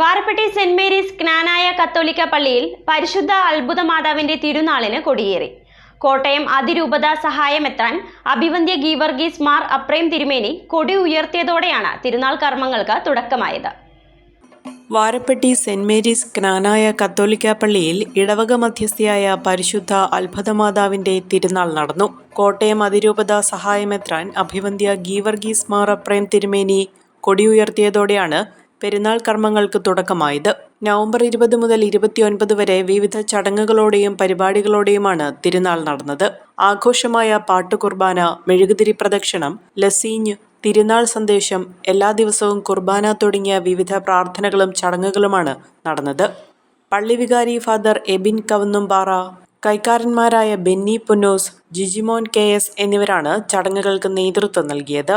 Varappetty saint Mary's ജ്ഞാനായ കത്തോലിക്ക പള്ളിയിൽ പരിശുദ്ധ അത്ഭുത മാതാവിന്റെ തിരുനാളിന് കൊടിയേറി. കോട്ടയം അതിരൂപത സഹായമെത്താൻ അഭിവന്ധ്യ ഗീവർഗീസ് മാർ അപ്രേം തിരുമേനി കൊടി ഉയർത്തിയതോടെയാണ് തിരുനാൾ കർമ്മങ്ങൾക്ക് തുടക്കമായത്. വാരപ്പെട്ടി സെന്റ് മേരീസ് ജ്ഞാനായ കത്തോലിക്ക പള്ളിയിൽ ഇടവക മധ്യസ്ഥയായ പരിശുദ്ധ അത്ഭുതമാതാവിന്റെ തിരുനാൾ നടന്നു. കോട്ടയം അതിരൂപത സഹായമെത്രാൻ അഭിവന്ധ്യ ഗീവർഗീസ് മാർ അപ്രേം തിരുമേനി കൊടിയുയർത്തിയതോടെയാണ് പെരുന്നാൾ കർമ്മങ്ങൾക്ക് തുടക്കമായത്. നവംബർ ഇരുപത് മുതൽ ഇരുപത്തിയൊൻപത് വരെ വിവിധ ചടങ്ങുകളോടെയും പരിപാടികളോടെയുമാണ് തിരുനാൾ നടന്നത്. ആഘോഷമായ പാട്ടുകുർബാന മെഴുകുതിരി പ്രദക്ഷിണം ലസീഞ്ഞ് തിരുനാൾ സന്ദേശം എല്ലാ ദിവസവും കുർബാന തുടങ്ങിയ വിവിധ പ്രാർത്ഥനകളും ചടങ്ങുകളുമാണ് നടന്നത്. പള്ളിവികാരി ഫാദർ എബിൻ കവന്നുംപാറ കൈക്കാരന്മാരായ ബെന്നി പുന്നോസ് ജിജിമോൻ കെ എസ് എന്നിവരാണ് ചടങ്ങുകൾക്ക് നേതൃത്വം നൽകിയത്.